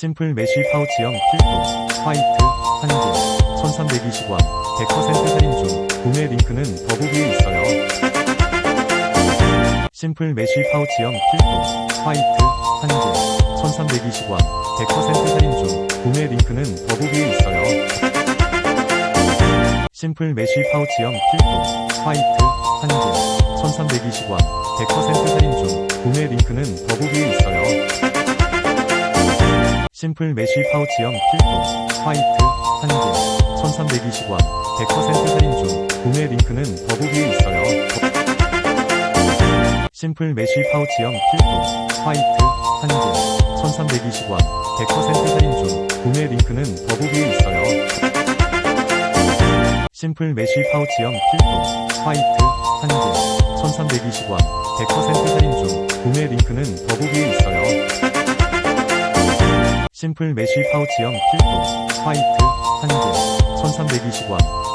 심플 메쉬 파우치형 필통 화이트 한개 1320원 100% 할인 중 구매 링크는 더보기에 있어요. 심플 메쉬 파우치형 필통 화이트 한개 1320원 100% 할인 중 구매 링크는 더보기에 있어요. 심플 메쉬 파우치형 필통 화이트 한개 1320원 100% 할인 중 구매 링크는 더보기에 있어요. 심플 메쉬 파우치형 필통 화이트 한 개 1320원 100% 할인 중 구매 링크는 더보기에 있어요. 심플 메쉬 파우치형 필통 화이트 한 개 1320원 100% 할인 중 구매 링크는 더보기에 있어요. 심플 메쉬 파우치형 필통 화이트 한 개 1320원 100% 할인 중 구매 링크는 더보기에 있어요. 심플 메쉬 파우치형 필통 화이트 한 개 1320원